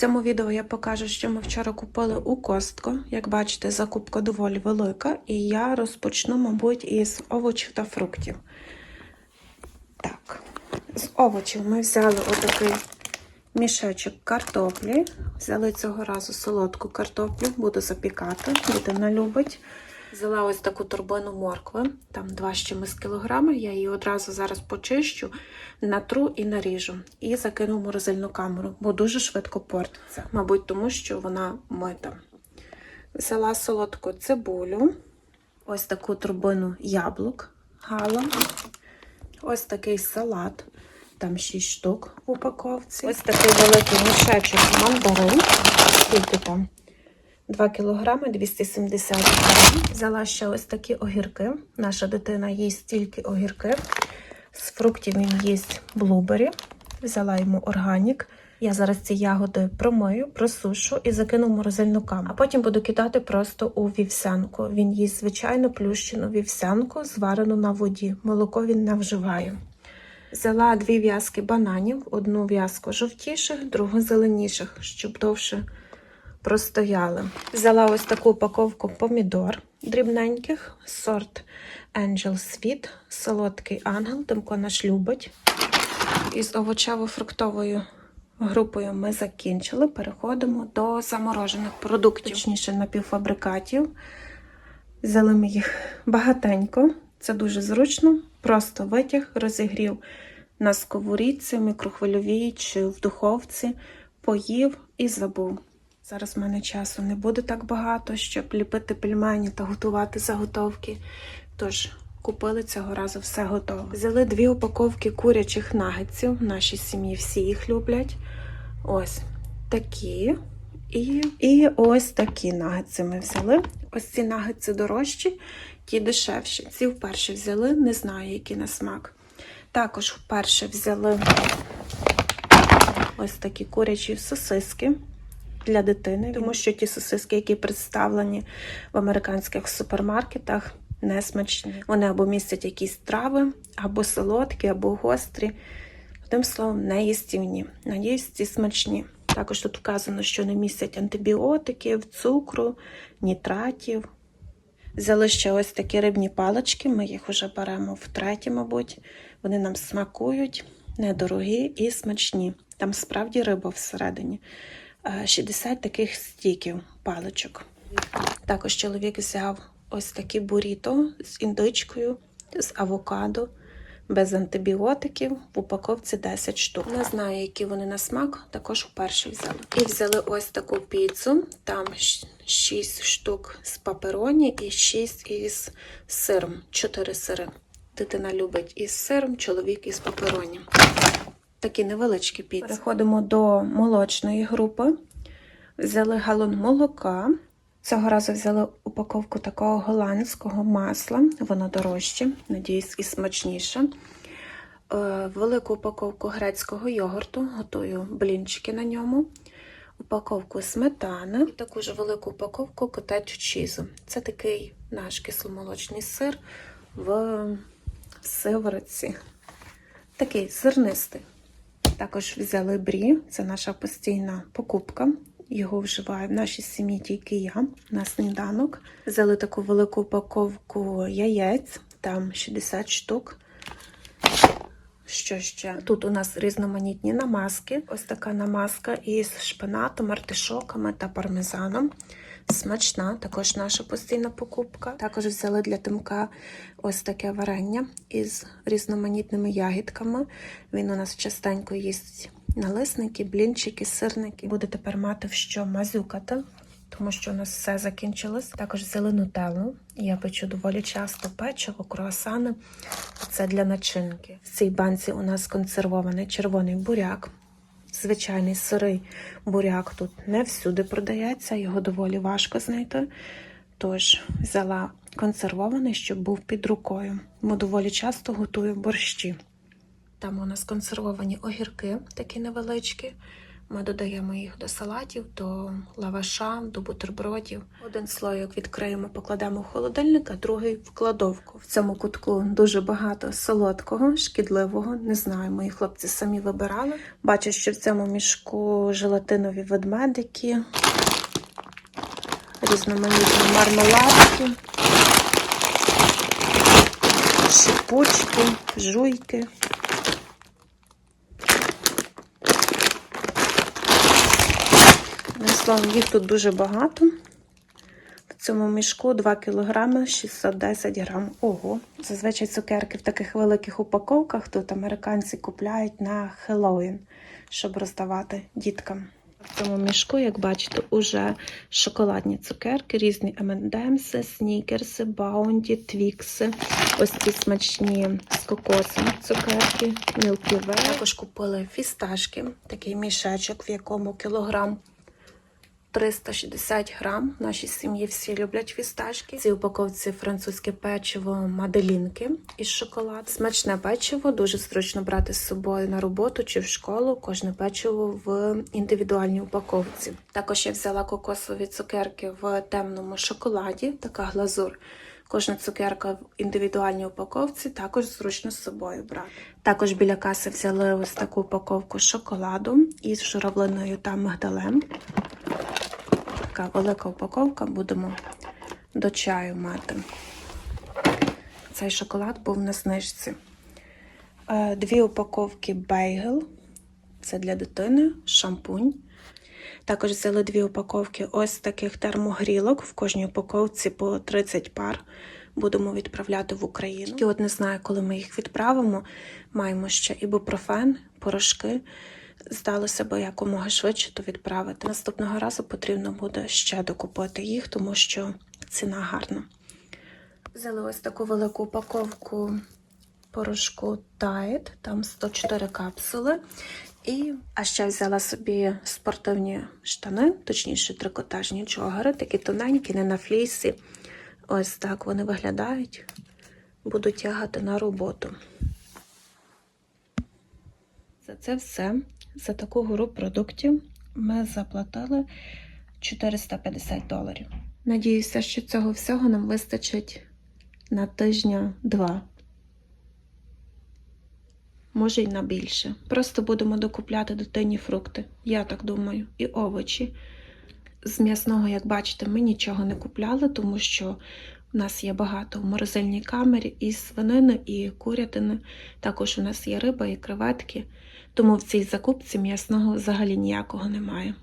цьому відео я покажу, що ми вчора купили у Костко. Як бачите, закупка доволі велика, і я розпочну, мабуть, із овочів та фруктів. Так, з овочів ми взяли отакий мішечок картоплі. Взяли цього разу солодку картоплю, буду запікати, дитина любить. Взяла ось таку торбину моркви, там 2 з чимось кілограми. Я її одразу зараз почищу, натру і наріжу. І закину в морозильну камеру, бо дуже швидко портиться. Мабуть, тому що вона мита. Взяла солодку цибулю, ось таку торбину яблук, гала, ось такий салат, там 6 штук в упаковці. Ось такий великий мішечок мандарин. Скільки там? 2 кілограми 270 грам. Взяла ще ось такі огірки. Наша дитина їсть тільки огірки. З фруктів він їсть блубері. Взяла йому органік. Я зараз ці ягоди промию, просушу і закину в морозильну камеру. А потім буду кидати просто у вівсянку. Він їсть звичайно плющену вівсянку, зварену на воді. Молоко він не вживає. Взяла дві в'язки бананів, одну в'язку жовтіших, другу зеленіших, щоб довше простояли. Взяла ось таку упаковку помідор дрібненьких, сорт Angel Sweet, солодкий ангел, Тимко наш любить. Із овочево-фруктовою групою ми закінчили. Переходимо до заморожених продуктів, точніше напівфабрикатів. Взяли ми їх багатенько. Це дуже зручно. Просто витяг, розігрів на сковорідці, мікрохвильовій чи в духовці, поїв і забув. Зараз в мене часу не буде так багато, щоб ліпити пельмені та готувати заготовки. Тож купили цього разу все готове. Взяли дві упаковки курячих нагетсів. В нашій сім'ї всі їх люблять. Ось такі. І, і ось такі нагетси ми взяли. Ось ці нагетси дорожчі, ті дешевші. Ці вперше взяли, не знаю, які на смак. Також вперше взяли ось такі курячі сосиски для дитини, тому що ті сосиски, які представлені в американських супермаркетах, не смачні. Вони або містять якісь трави, або солодкі, або гострі. Одним словом, не їстівні. Надіюсь, ці смачні. Також тут вказано, що не містять антибіотиків, цукру, нітратів. Взяли ще ось такі рибні палички, ми їх вже беремо втретє, мабуть. Вони нам смакують, недорогі і смачні. Там справді риба всередині. Е, 60 таких стіків паличок. Також чоловік взяв ось такі буріто з індичкою, з авокадо, без антибіотиків. В упаковці 10 штук. Не знаю, які вони на смак, також вперше взяли. І взяли ось таку піцу. Там 6 штук з папероні і 6 із сиром. 4 сири. Дитина любить із сиром, чоловік із папероні. Такі невеличкі піци. Переходимо до молочної групи. Взяли галон молока. Цього разу взяли упаковку такого голландського масла. Воно дорожче, надіюсь, і смачніше. Е, Велику упаковку грецького йогурту, готую блінчики на ньому. Упаковку сметани, і таку велику упаковку котечу чізу. Це такий наш кисломолочний сир в сиворотці. Такий зернистий. Також взяли брі, це наша постійна покупка. Його вживаю в нашій сім'ї тільки я на сніданок. Взяли таку велику упаковку яєць, там 60 штук. Що ще? Тут у нас різноманітні намазки. Ось така намазка із шпинатом, артишоками та пармезаном. Смачна, також наша постійна покупка. Також взяли для Тимка ось таке варення із різноманітними ягідками. Він у нас частенько їсть налисники, блінчики, сирники. Буде тепер мати в що мазюкати, тому що у нас все закінчилось. Також взяли нутеллу. Я печу доволі часто печиво, круасани. Це для начинки. В цій банці у нас консервований червоний буряк. Звичайний сирий буряк тут не всюди продається, його доволі важко знайти. Тож взяла консервований, щоб був під рукою. Бо доволі часто готую борщі. Там у нас консервовані огірки, такі невеличкі, Ми додаємо їх до салатів, до лаваша, до бутербродів. Один слоєк відкриємо, покладемо в холодильник, а другий в кладовку. В цьому кутку дуже багато солодкого, шкідливого. Не знаю, мої хлопці самі вибирали. Бачу, що в цьому мішку желатинові ведмедики, різноманітні мармеладки, шипучки, жуйки. Одним їх тут дуже багато. В цьому мішку 2 кг 610 грам. Ого. Зазвичай цукерки в таких великих упаковках тут американці купляють на Хеллоуін, щоб роздавати діткам. В цьому мішку, як бачите, уже шоколадні цукерки, різні M&M's, снікерси, баунті, твікси. Ось ці смачні з кокосом цукерки, Way. Також купили фісташки, такий мішечок, в якому кілограм 360 грам. В нашій сім'ї всі люблять фісташки. В цій упаковці французьке печиво маделінки із шоколаду. Смачне печиво, дуже зручно брати з собою на роботу чи в школу. Кожне печиво в індивідуальній упаковці. Також я взяла кокосові цукерки в темному шоколаді, така глазур. Кожна цукерка в індивідуальній упаковці також зручно з собою брати. Також біля каси взяли ось таку упаковку шоколаду із журавлиною та мигдалем. Така велика упаковка будемо до чаю мати. Цей шоколад був на знижці. Е, Дві упаковки бейгел. Це для дитини, шампунь. Також взяли дві упаковки ось таких термогрілок. В кожній упаковці по 30 пар будемо відправляти в Україну. І от не знаю, коли ми їх відправимо. Маємо ще ібупрофен, порошки. Здалося би якомога швидше то відправити. Наступного разу потрібно буде ще докупити їх, тому що ціна гарна. Взяли ось таку велику упаковку порошку Tide, там 104 капсули. І, а ще взяла собі спортивні штани, точніше, трикотажні джогери, такі тоненькі, не на флісі. Ось так вони виглядають. Буду тягати на роботу. За це все, за таку гору продуктів ми заплатили 450 доларів. Надіюся, що цього всього нам вистачить на тижня-два. Може й на більше. Просто будемо докупляти дитині фрукти, я так думаю, і овочі. З м'ясного, як бачите, ми нічого не купляли, тому що у нас є багато в морозильній камері і свинини, і курятини. Також у нас є риба і креветки. Тому в цій закупці м'ясного взагалі ніякого немає.